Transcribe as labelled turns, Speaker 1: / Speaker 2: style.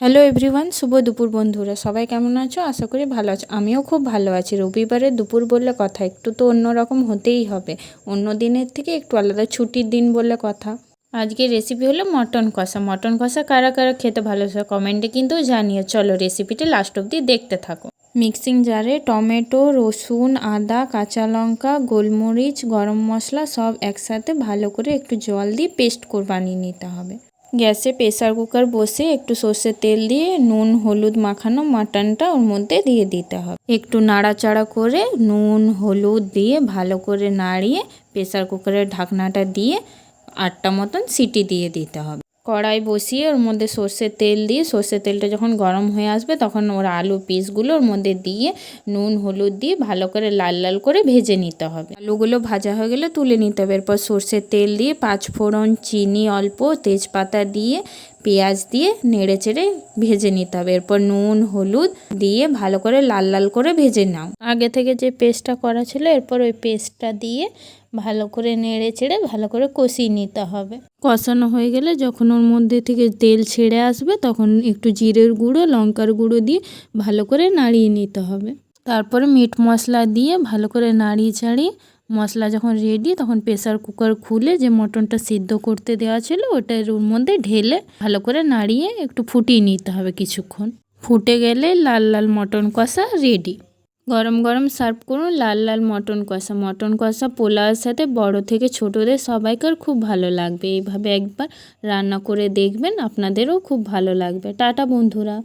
Speaker 1: Hello everyone শুভ দুপুর বন্ধুরা। সবাই কেমন আছো? আশা করি ভালো আছো। আমিও খুব ভালো আছি। রবিবারে দুপুর বললে কথা, একটু তো অন্যরকম হতেই হবে। অন্য দিনের থেকে একটু আলাদা ছুটির দিন বলে কথা। আজকের রেসিপি হলো মটন কষা। মটন কষা কারা কারা খেতে ভালোবাসে কমেন্টে কিন্তু জানিয়ে চলো রেসিপিটা লাস্ট অবধি দেখতে থাকো। মিক্সিং জারে টমেটো, রসুন, আদা, কাঁচা লঙ্কা, গোলমরিচ, গরম মশলা সব একসাথে ভালো করে একটু জল দিয়ে পেস্ট করে বানিয়ে নিতে হবে। গ্যাসে প্রেসার কুকার বসে একটু সর্ষের তেল দিয়ে নুন, হলুদ মাখানো মাটনটা ওর মধ্যে দিয়ে দিতে হবে। একটু নাড়াচাড়া করে নুন, হলুদ দিয়ে ভালো করে নাড়িয়ে প্রেসার কুকারের ঢাকনাটা দিয়ে আটটা মতন সিটি দিয়ে দিতে হবে। কড়াই বসিয়ে ওর মধ্যে সর্ষের তেল দিয়ে, সর্ষের তেলটা যখন গরম হয়ে আসবে তখন ওর আলু পিসগুলো ওর মধ্যে দিয়ে নুন, হলুদ দিয়ে ভালো করে লাল লাল করে ভেজে নিতে হবে। আলুগুলো ভাজা হয়ে গেলে তুলে নিতে হবে। এরপর সর্ষের তেল দিয়ে পাঁচ ফোড়ন চিনি অল্প, তেজপাতা দিয়ে পেঁয়াজ দিয়ে নেড়ে চেড়ে ভেজে নিতে হবে। এরপর নুন, হলুদ দিয়ে ভালো করে লাল লাল করে ভেজে নাও। আগে থেকে যে পেস্টটা করা ছিল, এরপর ওই পেস্টটা দিয়ে ভালো করে নেড়ে চেড়ে ভালো করে কষিয়ে নিতে হবে। কষানো হয়ে গেলে যখন ওর মধ্যে থেকে তেল ছেড়ে আসবে, তখন একটু জিরের গুঁড়ো, লঙ্কার গুঁড়ো দিয়ে ভালো করে নাড়িয়ে নিতে হবে। তারপরে মিট মশলা দিয়ে ভালো করে নাড়িয়ে চাড়িয়ে মশলা যখন রেডি তখন প্রেসার কুকার খুলে যে মটনটা সিদ্ধ করতে দেওয়া ছিল, ওটা ওর মধ্যে ঢেলে ভালো করে নাড়িয়ে একটু ফুটিয়ে নিতে হবে কিছুক্ষণ। ফুটে গেলে লাল লাল মটন কষা রেডি গরম গরম সার্ভ করুন, লাল লাল মটন কষা। মটন কষা পোলাওয়ের সাথে বড় থেকে ছোটদের সবাইকার খুব ভালো লাগবে। এইভাবে একবার রান্না করে দেখবেন, আপনাদেরও খুব ভালো লাগবে। টাটা বন্ধুরা।